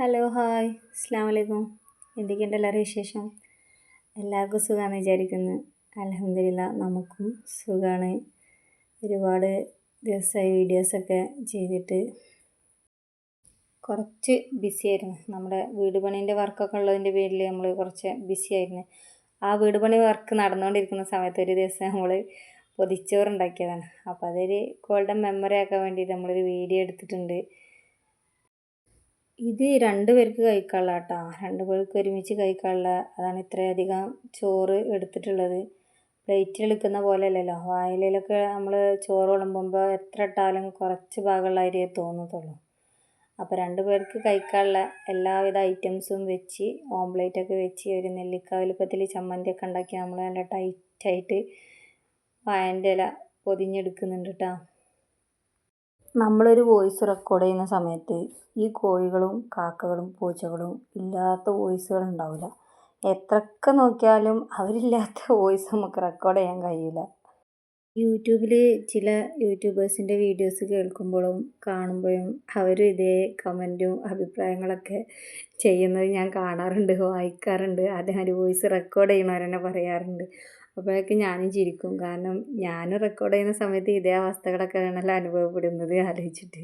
Hello hi. അസ്സാം വലൈക്കും എന്തൊക്കെയുണ്ട് എല്ലാവരും വിശേഷം? എല്ലാവർക്കും സുഖമാണ് വിചാരിക്കുന്നു. അലഹമില്ല നമുക്കും സുഖമാണ് ഒരുപാട് ദിവസമായി വീഡിയോസൊക്കെ ചെയ്തിട്ട്. കുറച്ച് ബിസി ആയിരുന്നു നമ്മുടെ വീട് പണീന്റെ വർക്കൊക്കെ ഉള്ളതിന്റെ പേരിൽ നമ്മൾ കുറച്ച് ബിസി ആയിരുന്നു ആ വീട് പണി വർക്ക് നടന്നുകൊണ്ടിരിക്കുന്ന സമയത്ത് ഒരു ദിവസം നമ്മൾ പൊതിച്ചോറുണ്ടാക്കിയതാണ് അപ്പോൾ അതൊരു ഗോൾഡൻ മെമ്മറി ആക്കാൻ വേണ്ടിയിട്ട് നമ്മളൊരു വീഡിയോ എടുത്തിട്ടുണ്ട്. ഇത് രണ്ട് പേർക്ക് കഴിക്കാനുള്ള കേട്ടോ. രണ്ട് പേർക്ക് ഒരുമിച്ച് കഴിക്കാനുള്ള അതാണ് ഇത്രയധികം ചോറ് എടുത്തിട്ടുള്ളത്. പ്ലേറ്റ് എടുക്കുന്ന പോലെ അല്ലല്ലോ വായിലൊക്കെ നമ്മൾ ചോറ് വിളമ്പുമ്പോൾ എത്ര ഇട്ടാലും കുറച്ച് ഭാഗമുള്ള അരിയെ തോന്നത്തുള്ളൂ. അപ്പോൾ രണ്ട് പേർക്ക് കഴിക്കാനുള്ള എല്ലാവിധ ഐറ്റംസും വെച്ച് ഓംപ്ലേറ്റൊക്കെ വെച്ച് ഒരു നെല്ലിക്ക വലുപ്പത്തിൽ ചമ്മന്തിയൊക്കെ ഉണ്ടാക്കി നമ്മൾ നല്ല ടൈറ്റായിട്ട് വായന്റെ ഇല പൊതിഞ്ഞെടുക്കുന്നുണ്ട് കേട്ടോ. നമ്മളൊരു വോയിസ് റെക്കോർഡ് ചെയ്യുന്ന സമയത്ത് ഈ കോഴികളും കാക്കകളും പൂച്ചകളും ഇല്ലാത്ത വോയിസുകൾ ഉണ്ടാവില്ല എത്രയൊക്കെ നോക്കിയാലും അവരില്ലാത്ത വോയിസ് നമുക്ക് റെക്കോർഡ് ചെയ്യാൻ കഴിയില്ല യൂട്യൂബിൽ ചില യൂട്യൂബേഴ്സിന്റെ വീഡിയോസ് കേൾക്കുമ്പോഴും കാണുമ്പോഴും അവരും ഇതേ കമന്റും അഭിപ്രായങ്ങളൊക്കെ ചെയ്യുന്നത് ഞാൻ കാണാറുണ്ട് വായിക്കാറുണ്ട് അതേമാതിരി വോയിസ് റെക്കോർഡ് ചെയ്യുന്നവരെന്നെ പറയാറുണ്ട്. അപ്പോഴൊക്കെ ഞാനും ചിരിക്കും. കാരണം ഞാൻ റെക്കോർഡ് ചെയ്യുന്ന സമയത്ത് ഇതേ അവസ്ഥകളൊക്കെ ആണല്ലോ അനുഭവപ്പെടുന്നത് ആലോചിച്ചിട്ട്.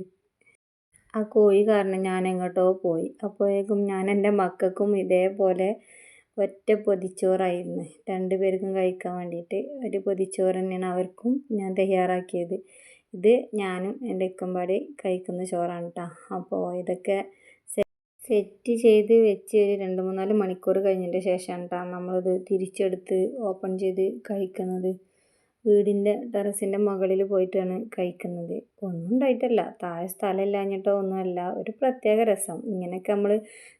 ആ കോഴി കാരണം ഞാൻ എങ്ങോട്ടോ പോയി. അപ്പോഴേക്കും ഞാൻ എന്റെ മക്കൾക്കും ഇതേപോലെ ഒറ്റ പൊതിച്ചോറായിരുന്നു. രണ്ട് പേർക്കും കഴിക്കാൻ വേണ്ടിയിട്ട് ഒരു പൊതിച്ചോറ് തന്നെയാണ് അവർക്കും ഞാൻ തയ്യാറാക്കിയത്. ഇത് ഞാനും എന്റെ ഇക്കമ്പാടി കഴിക്കുന്ന ചോറാണ് കേട്ടോ അപ്പോൾ ഇതൊക്കെ സെറ്റ് ചെയ്ത് വെച്ച് ഒരു രണ്ട് മൂന്നാൽ മണിക്കൂർ കഴിഞ്ഞതിന്റെ ശേഷമാണ് കേട്ടോ നമ്മളത് തിരിച്ചെടുത്ത് ഓപ്പൺ ചെയ്ത് കഴിക്കുന്നത്. വീടിന്റെ ടെറസിന്റെ മുകളിൽ പോയിട്ടാണ് കഴിക്കുന്നത്. ഒന്നും ഉണ്ടായിട്ടല്ല. താഴെ സ്ഥലമില്ലാഞ്ഞിട്ടോ ഒന്നുമല്ല. ഒരു പ്രത്യേക രസം. ഇങ്ങനെയൊക്കെ നമ്മൾ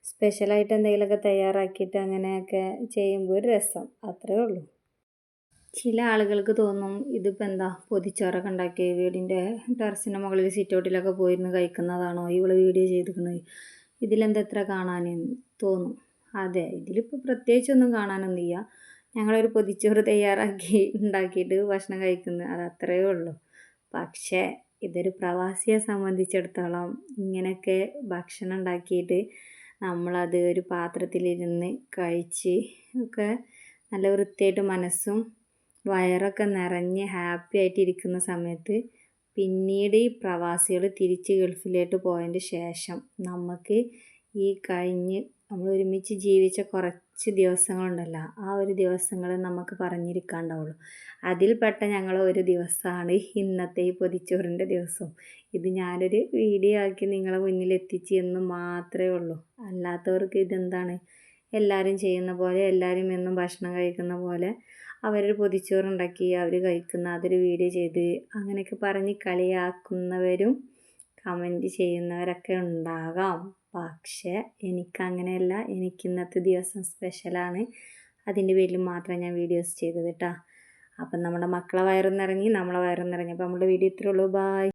സ്പെഷ്യലായിട്ട് എന്തെങ്കിലുമൊക്കെ തയ്യാറാക്കിയിട്ട് അങ്ങനെയൊക്കെ ചെയ്യുമ്പോൾ ഒരു രസം. അത്രേ ഉള്ളൂ. ചില ആളുകൾക്ക് തോന്നും ഇതിപ്പോൾ എന്താ പൊതിച്ചോറൊക്കെ ഉണ്ടാക്കി വീടിന്റെ ടെറസിന്റെ മുകളിൽ സിറ്റൗട്ടിലൊക്കെ പോയിരുന്ന് കഴിക്കുന്നതാണോ? ഇവൾ വീഡിയോ ചെയ്തിരിക്കുന്നത്. ഇതിലെന്താ എത്ര കാണാനെന്ന് തോന്നും. അതെ ഇതിലിപ്പോൾ പ്രത്യേകിച്ചൊന്നും കാണാനൊന്നും ഇല്ല. ഞങ്ങളൊരു പൊതിച്ചോറ് തയ്യാറാക്കി ഉണ്ടാക്കിയിട്ട് ഭക്ഷണം കഴിക്കുന്നത് അത് അത്രയേ ഉള്ളൂ. പക്ഷേ ഇതൊരു പ്രവാസിയെ സംബന്ധിച്ചിടത്തോളം ഇങ്ങനെയൊക്കെ ഭക്ഷണം ഉണ്ടാക്കിയിട്ട് നമ്മളത് ഒരു പാത്രത്തിലിരുന്ന് കഴിച്ച് ഒക്കെ നല്ല വൃത്തിയായിട്ട് മനസ്സും വയറൊക്കെ നിറഞ്ഞ് ഹാപ്പി ആയിട്ടിരിക്കുന്ന സമയത്ത് പിന്നീട് ഈ പ്രവാസികൾ തിരിച്ച് ഗൾഫിലോട്ട് പോയതിന്റെ ശേഷം നമുക്ക് ഈ കഴിഞ്ഞ് നമ്മൾ ഒരുമിച്ച് ജീവിച്ച കുറച്ച് ദിവസങ്ങളുണ്ടല്ലോ ആ ഒരു ദിവസങ്ങൾ നമുക്ക് പറഞ്ഞിരിക്കാണ്ടാവുള്ളൂ. അതിൽപ്പെട്ട ഞങ്ങൾ ഒരു ദിവസമാണ് ഇന്നത്തെ ഈ പൊതിച്ചോറിന്റെ ദിവസം ഇത് ഞാനൊരു വീഡിയോ ആക്കി നിങ്ങളെ മുന്നിൽ എത്തിച്ച് എന്ന് മാത്രമേ ഉള്ളൂ. അല്ലാത്തവർക്ക് ഇതെന്താണ്? എല്ലാവരും ചെയ്യുന്ന പോലെ എല്ലാവരും എന്നും ഭക്ഷണം കഴിക്കുന്ന പോലെ അവരൊരു പൊതിച്ചോറുണ്ടാക്കി അവർ കഴിക്കുന്ന അതൊരു വീഡിയോ ചെയ്ത് അങ്ങനെയൊക്കെ പറഞ്ഞ് കളിയാക്കുന്നവരും കമന്റ് ചെയ്യുന്നവരൊക്കെ ഉണ്ടാകാം. പക്ഷേ എനിക്കങ്ങനെയല്ല. എനിക്ക് ഇന്നത്തെ ദിവസം സ്പെഷ്യലാണ്. അതിന്റെ പേരിൽ മാത്രമേ ഞാൻ വീഡിയോസ് ചെയ്തത് കേട്ടോ അപ്പം നമ്മുടെ മക്കളെ വയറൊന്നിറങ്ങി നമ്മളെ വയറൊന്നിറങ്ങി അപ്പോൾ നമ്മുടെ വീഡിയോ ഇത്രയുള്ളൂ ബായ്